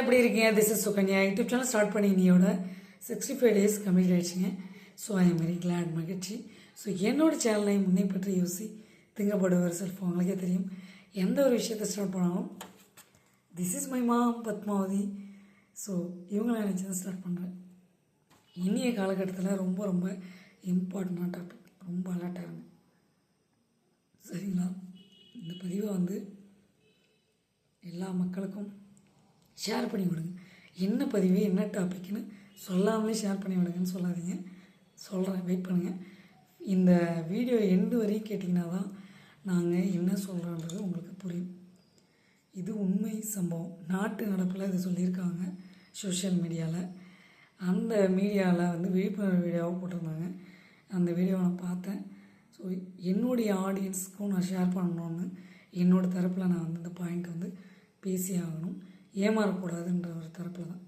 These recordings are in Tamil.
எப்படி இருக்கீங்க? This is Sukanya. YouTube channel start பண்ணி இன்னையோட சிக்ஸ்டி ஃபைவ் டேஸ் கம்ப்ளீட் ஆயிடுச்சுங்க. So I am very glad மகிழ்ச்சி. ஸோ என்னோடய சேனலை முன்னே பற்றி யோசி திங்கப்படுவர் செல்ஃப் உங்களுக்கே தெரியும். எந்த ஒரு விஷயத்தை ஸ்டார்ட் பண்ணாலும் this is my mom Padmavathi. So இவங்களை நினச்சி தான் ஸ்டார்ட் பண்ணுறேன் இனிய காலகட்டத்தில் ரொம்ப ரொம்ப இம்பார்ட்டண்டான டாபிக் ரொம்ப அலர்ட்டாக இருங்க. சரிங்களா? இந்த பதிவை வந்து எல்லா மக்களுக்கும் ஷேர் பண்ணி விடுங்க. என்ன பதிவு என்ன டாபிக்னு சொல்லாமலே ஷேர் பண்ணி விடுங்கன்னு சொல்லாதீங்க. சொல்கிறேன் வெயிட் பண்ணுங்கள் இந்த வீடியோ எண்டு வரையும் கேட்டிங்கன்னா தான் நாங்கள் என்ன சொல்கிறோன்றது உங்களுக்கு புரியும். இது உண்மை சம்பவம். நாட்டு நடப்பில் இதை சொல்லியிருக்காங்க சோஷியல் மீடியாவில் அந்த மீடியாவில் வந்து விழிப்புணர்வு வீடியோவாக போட்டிருந்தாங்க. அந்த வீடியோவை நான் பார்த்தேன். ஸோ என்னுடைய ஆடியன்ஸ்க்கும் நான் ஷேர் பண்ணணும்னு என்னோடய தரப்பில் நான் வந்து இந்த பாயிண்ட் வந்து பேசி ஆகணும். ஏமாறக்கூடாதுன்ற ஒரு தரப்பில் தான்.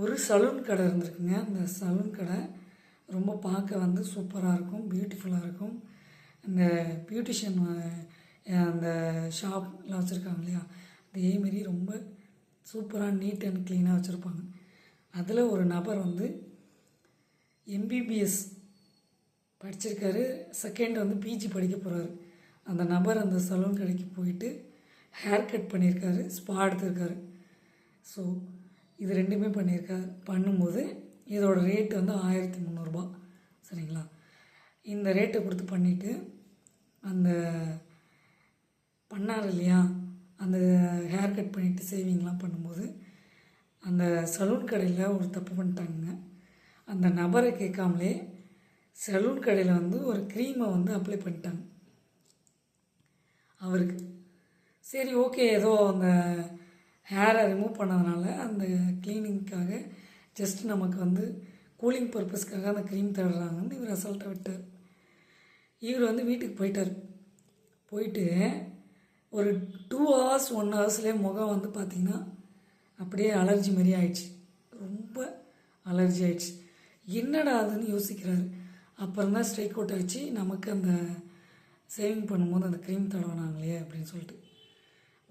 ஒரு சலூன் கடை இருந்திருக்குங்க. அந்த சலூன் கடை ரொம்ப பார்க்க வந்து சூப்பராக இருக்கும் பியூட்டிஃபுல்லாக இருக்கும். இந்த பியூட்டிஷியன் அந்த ஷாப்லாம் வச்சுருக்காங்க இல்லையா? அதேமாரி ரொம்ப சூப்பராக நீட் அண்ட் க்ளீனாக வச்சுருப்பாங்க. அதில் ஒரு நபர் வந்து எம்பிபிஎஸ் படிச்சிருக்காரு. செகண்ட் வந்து பிஜி படிக்க போகிறாரு அந்த நபர் அந்த சலூன் கடைக்கு போயிட்டு ஹேர் கட் பண்ணியிருக்காரு ஸ்பா எடுத்திருக்காரு. ஸோ இது ரெண்டுமே பண்ணியிருக்காரு. பண்ணும்போது இதோட ரேட் வந்து ஆயிரத்தி முந்நூறுரூபா சரிங்களா? இந்த ரேட்டை கொடுத்து பண்ணிவிட்டு அந்த பண்ணார் இல்லையா? அந்த ஹேர் கட் பண்ணிவிட்டு சேவிங்லாம் பண்ணும்போது அந்த சலூன் கடையில் ஒரு தப்பு பண்ணிட்டாங்க. அந்த நபரை கேட்காமலே சலூன் கடையில் வந்து ஒரு க்ரீமை வந்து அப்ளை பண்ணிட்டாங்க. அவருக்கு சரி ஓகே. ஏதோ அந்த ஹேரை ரிமூவ் பண்ணதுனால அந்த க்ளீனிங்க்காக ஜஸ்ட் நமக்கு வந்து கூலிங் பர்பஸ்க்காக அந்த க்ரீம் தடுறாங்கன்னு இவர் அசால்ட்டாக விட்டார். இவர் வந்து வீட்டுக்கு போயிட்டார். போயிட்டு ஒரு டூ ஹவர்ஸ் ஒன் ஹவர்ஸ்லேயே முகம் வந்து பார்த்திங்கன்னா அப்படியே அலர்ஜி மாரி ஆயிடுச்சு. ரொம்ப அலர்ஜி ஆயிடுச்சு. என்னடா அதுன்னு யோசிக்கிறாரு. அப்புறம் தான் ஸ்ட்ரைக் அவுட் ஆச்சு. நமக்கு அந்த சேவிங் பண்ணும்போது அந்த க்ரீம் தடவினாங்களே அப்படின்னு சொல்லிட்டு.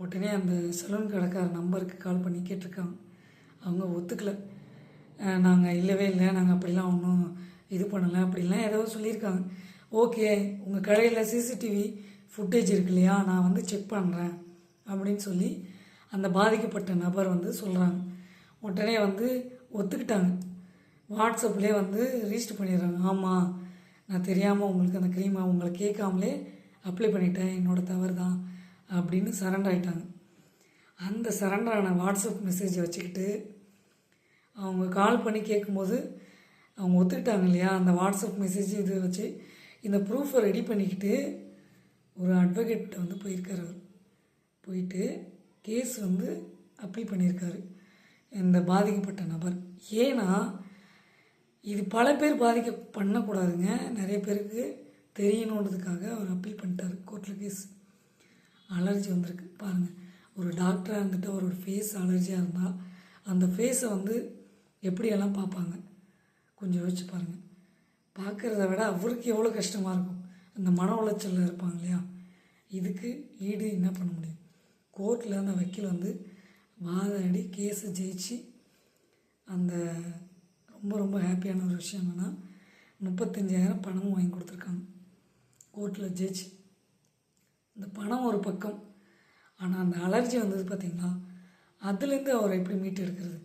உடனே அந்த சலூன் கடைக்கார நம்பருக்கு கால் பண்ணி கேட்டிருக்காங்க. அவங்க ஒத்துக்கலை. நாங்கள் இல்லவே இல்லை நாங்கள் அப்படிலாம் ஒன்றும் இது பண்ணலை அப்படிலாம் ஏதோ சொல்லியிருக்காங்க. ஓகே உங்கள் கடையில் சிசிடிவி ஃபுட்டேஜ் இருக்கு இல்லையா நான் வந்து செக் பண்ணுறேன் அப்படின்னு சொல்லி அந்த பாதிக்கப்பட்ட நபர் வந்து சொல்கிறாங்க உடனே வந்து ஒத்துக்கிட்டாங்க. வாட்ஸ்அப்லேயே வந்து ரீஸ்ட் பண்ணிடுறாங்க. ஆமாம் நான் தெரியாமல் உங்களுக்கு அந்த க்ரீமை உங்களை கேட்காமலே அப்ளை பண்ணிட்டேன் என்னோடய தவறு தான் அப்படின்னு சரண்டர் ஆகிட்டாங்க அந்த சரண்டரான வாட்ஸ்அப் மெசேஜை வச்சுக்கிட்டு அவங்க கால் பண்ணி கேட்கும்போது அவங்க ஒத்துக்கிட்டாங்க இல்லையா? அந்த வாட்ஸ்அப் மெசேஜ் இது வச்சு இந்த ப்ரூஃபை ரெடி பண்ணிக்கிட்டு ஒரு அட்வொகேட்டை வந்து போயிருக்கார் அவர். போயிட்டு கேஸ் வந்து அப்பீல் பண்ணியிருக்காரு. இந்த பாதிக்கப்பட்ட நபர். ஏன்னா இது பல பேர் பாதிக்க பண்ணக்கூடாதுங்க. நிறைய பேருக்கு தெரியணுன்றதுக்காக அவர் அப்பீல் பண்ணிட்டார். கோர்ட்டில் கேஸ் அலர்ஜி வந்திருக்கு. பாருங்கள் ஒரு டாக்டராக இருந்துட்டு அவரோட ஃபேஸ் அலர்ஜியாக இருந்தால் அந்த ஃபேஸை வந்து எப்படியெல்லாம் பார்ப்பாங்க? கொஞ்சம் யோசிச்சு பாருங்கள் பார்க்குறத விட அவருக்கு எவ்வளோ கஷ்டமாக இருக்கும். அந்த மன உளைச்சலில் இருப்பாங்க இல்லையா? இதுக்கு ஈடு என்ன பண்ண முடியும்? கோர்ட்டில் அந்த வக்கீல் வந்து வாதாடி கேஸை ஜெயிச்சு அந்த ரொம்ப ரொம்ப ஹாப்பியான ஒரு விஷயம் என்னென்னா முப்பத்தஞ்சாயிரம் பணமும் வாங்கி கொடுத்துருக்காங்க. கோர்ட்டில் ஜெயிச்சு இந்த பணம் ஒரு பக்கம் ஆனால் அந்த அலர்ஜி வந்தது பார்த்திங்களா அதுலேருந்து அவரை எப்படி மீட்டு எடுக்கிறது?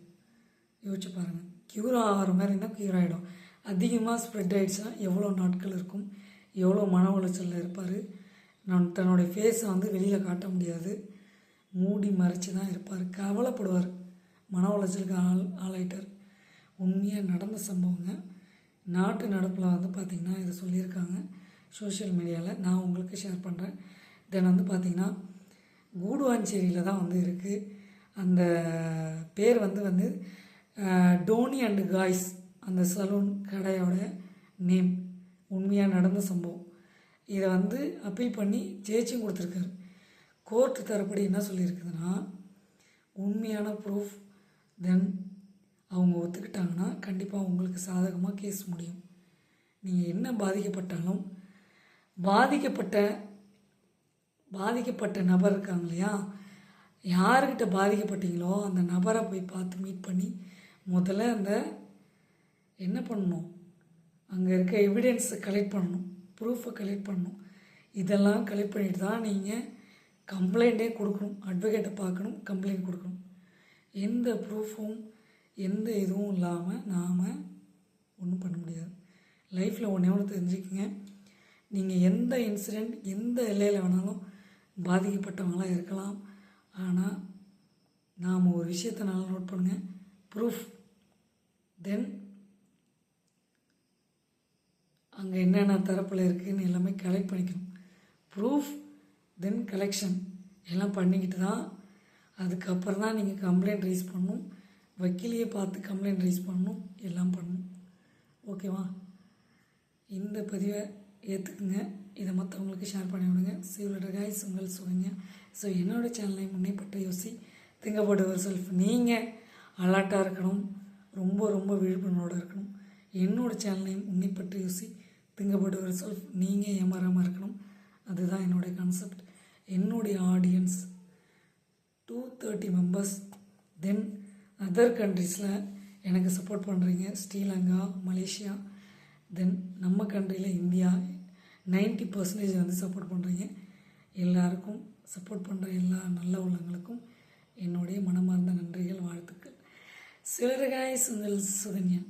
யோசிச்சு பாருங்கள் க்யூர் ஆகிற மாதிரி இருந்தால் க்யூர் ஆகிடும் அதிகமாக ஸ்ப்ரெட் ஆகிடுச்சுன்னா எவ்வளோ நாட்கள் இருக்கும்? எவ்வளோ மன உளைச்சலில் இருப்பார்? நான் தன்னுடைய ஃபேஸை வந்து வெளியில் காட்ட முடியாது. மூடி மறைச்சி தான் இருப்பார். கவலைப்படுவார். மன உளைச்சலுக்கு ஆள் ஆளாயிட்டார். உண்மையாக நடந்த சம்பவங்க. நாட்டு நடப்பில் வந்து பார்த்திங்கன்னா இதை சொல்லியிருக்காங்க. சோஷியல் மீடியாவில் நான் உங்களுக்கு ஷேர் பண்ணுறேன் தென் வந்து பார்த்திங்கன்னா கூடுவாஞ்சேரியில் தான் வந்து இருக்குது அந்த பேர் வந்து வந்து டோனி அண்டு காய்ஸ் அந்த சலூன் கடையோட நேம். உண்மையாக நடந்த சம்பவம். இதை வந்து அப்பீல் பண்ணி ஜெயிச்சும் கொடுத்துருக்காரு. கோர்ட்டு தரப்படி என்ன சொல்லியிருக்குதுன்னா உண்மையான ப்ரூஃப் தென் அவங்க ஒத்துக்கிட்டாங்கன்னா கண்டிப்பாக உங்களுக்கு சாதகமாக கேஸ் முடியும். நீங்கள் என்ன பாதிக்கப்பட்டாலும் பாதிக்கப்பட்ட பாதிக்கப்பட்ட நபர் இருக்காங்க இல்லையா? யாருக்கிட்ட பாதிக்கப்பட்டீங்களோ அந்த நபரை போய் பார்த்து மீட் பண்ணி முதல்ல அந்த என்ன பண்ணணும்? அங்கே இருக்க எவிடென்ஸை கலெக்ட் பண்ணணும். ப்ரூஃபை கலெக்ட் பண்ணணும். இதெல்லாம் கலெக்ட் பண்ணிட்டு தான் நீங்கள் கம்ப்ளைண்ட்டே கொடுக்கணும். அட்வொகேட்டை பார்க்கணும் கம்ப்ளைண்ட் கொடுக்கணும். எந்த ப்ரூஃபும் எந்த இதுவும் இல்லாமல் நாம் ஒன்றும் பண்ண முடியாது. லைஃப்பில் ஒன்றே ஒன்று தெரிஞ்சுக்கங்க. நீங்கள் எந்த இன்சிடெண்ட் எந்த எல்லையில் வேணாலும் பாதிக்கப்பட்டவங்களாம் இருக்கலாம். ஆனால் நாம் ஒரு விஷயத்தை நல்லா நோட் பண்ணுங்கள் ப்ரூஃப் தென் அங்கே என்னென்ன தரப்பில் இருக்குதுன்னு எல்லாமே கலெக்ட் பண்ணிக்கணும். ப்ரூஃப் தென் கலெக்ஷன் எல்லாம் பண்ணிக்கிட்டு தான் அதுக்கப்புறம் தான் நீங்கள் கம்ப்ளைண்ட் ரைஸ் பண்ணணும். வக்கீலையே பார்த்து கம்ப்ளைண்ட் ரைஸ் பண்ணணும். எல்லாம் பண்ணணும். ஓகேவா இந்த பதிவை ஏற்றுக்குங்க இதை மற்றவங்களுக்கு ஷேர் பண்ணி விடுங்க. சிவலோட காய்ஸ் உங்கள் சுகங்க ஸோ என்னோட சேனலை முன்னேப்பட்ட யோசி திங்கப்பட்டு ஒரு செல்ஃப் நீங்கள் அலர்ட்டாக இருக்கணும். ரொம்ப ரொம்ப விழிப்புணர்வோடு இருக்கணும். என்னோட சேனலையும் முன்னைப்பட்டு யோசி திங்கப்பட்டு ஒரு செல்ஃப் நீங்கள் ஏமாறாமல் இருக்கணும். அதுதான் என்னுடைய கான்செப்ட் என்னுடைய audience two thirty members then other கண்ட்ரீஸில் எனக்கு சப்போர்ட் பண்ணுறீங்க ஸ்ரீலங்கா மலேசியா தென் நம்ம கண்ட்ரியில் இந்தியா 90% பர்சன்டேஜ் வந்து சப்போர்ட் பண்ணுறீங்க எல்லாருக்கும் சப்போர்ட் பண்ணுற எல்லா நல்ல உள்ளங்களுக்கும் என்னுடைய மனமார்ந்த நன்றிகள் வாழ்த்துக்கள். சிலரகாய் சுங்கல் சுகன்யா.